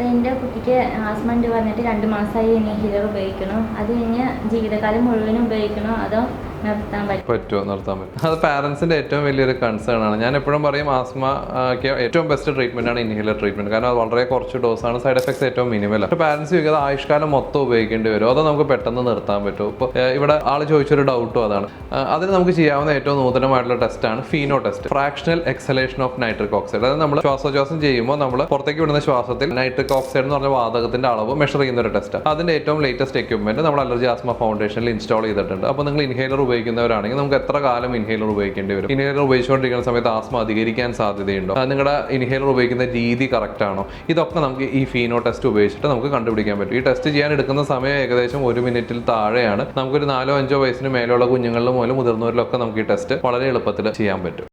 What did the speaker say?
എന്റെ കുട്ടിക്ക് ആസ്മണ്ട് വന്നിട്ട് രണ്ട് മാസമായി ഇനി ഹീലർ ഉപയോഗിക്കണോ. അത് കഴിഞ്ഞ് ജീവിതകാലം മുഴുവനും ഉപയോഗിക്കണോ. അതോ പറ്റുമോ നിർത്താൻ പറ്റും. അത് പാരൻസിന്റെ ഏറ്റവും വലിയൊരു കൺസേൺ ആണ്. ഞാൻ എപ്പോഴും പറയും ആസ്മ ഏറ്റവും ബെസ്റ്റ് ട്രീറ്റ്മെന്റ് ആണ് ഇൻഹേലർ ട്രീറ്റ്മെന്റ് കാരണം അത് വളരെ കുറച്ച് ഡോസാണ് സൈഡ് എഫക്ട്സ് ഏറ്റവും മിനിമൽ പക്ഷേ പാരൻസ് ചോദിക്കുന്നത് ആയുഷ്കാലം മൊത്തം ഉപയോഗിക്കേണ്ടി വരും. അതോ നമുക്ക് പെട്ടെന്ന് നിർത്താൻ പറ്റും ഇപ്പോൾ ഇവിടെ ആൾ ചോദിച്ചൊരു ഡൗട്ടും അതാണ്. അതിന് നമുക്ക് ചെയ്യാവുന്ന ഏറ്റവും നൂതനമായിട്ടുള്ള ടെസ്റ്റ് ആണ് FeNO test fractional exhalation of nitric oxide അതായത് നമ്മൾ ശ്വാസോച്ഛ്വാസം ചെയ്യുമ്പോൾ നമ്മൾ പുറത്തേക്ക് വിടുന്ന ശ്വാസത്തിൽ നൈട്രിക് ഓക്സൈഡ് എന്ന് പറഞ്ഞ വാതകത്തിന്റെ അളവ് മെഷർ ചെയ്യുന്ന ഒരു ടെസ്റ്റ് അതിന്റെ ഏറ്റവും ലേറ്റസ്റ്റ് എക്യുപ്മെന്റ് നമ്മൾ അലർജി ആസ്മ ഫൗണ്ടേഷനിൽ ഇൻസ്റ്റാൾ ചെയ്തിട്ടുണ്ട്. അപ്പോൾ നിങ്ങൾ ഇൻഹേലർ ഉപയോഗിക്കുന്നവരാണെങ്കിൽ നമുക്ക് എത്ര കാലം ഇൻഹേലർ ഉപയോഗിക്കേണ്ടി വരും? ഇൻഹേലർ ഉപയോഗിച്ചുകൊണ്ടിരിക്കുന്ന സമയത്ത് ആസ്മ അധികരിക്കാൻ സാധ്യതയുണ്ടോ? നിങ്ങളുടെ ഇൻഹേലർ ഉപയോഗിക്കുന്ന രീതി കറക്റ്റ് ആണോ? ഇതൊക്കെ നമുക്ക് ഈ ഫീനോ ടെസ്റ്റ് ഉപയോഗിച്ചിട്ട് നമുക്ക് കണ്ടുപിടിക്കാൻ പറ്റും. ഈ ടെസ്റ്റ് ചെയ്യാൻ എടുക്കുന്ന സമയം ഏകദേശം ഒരു മിനിറ്റിൽ താഴെയാണ്. നമുക്കൊരു നാലോ അഞ്ചോ വയസ്സിന് മേലെയുള്ള കുഞ്ഞുങ്ങളിലും മുതൽ മുതിർന്നവരിലൊക്കെ നമുക്ക് ഈ ടെസ്റ്റ് വളരെ എളുപ്പത്തിൽ ചെയ്യാൻ പറ്റും.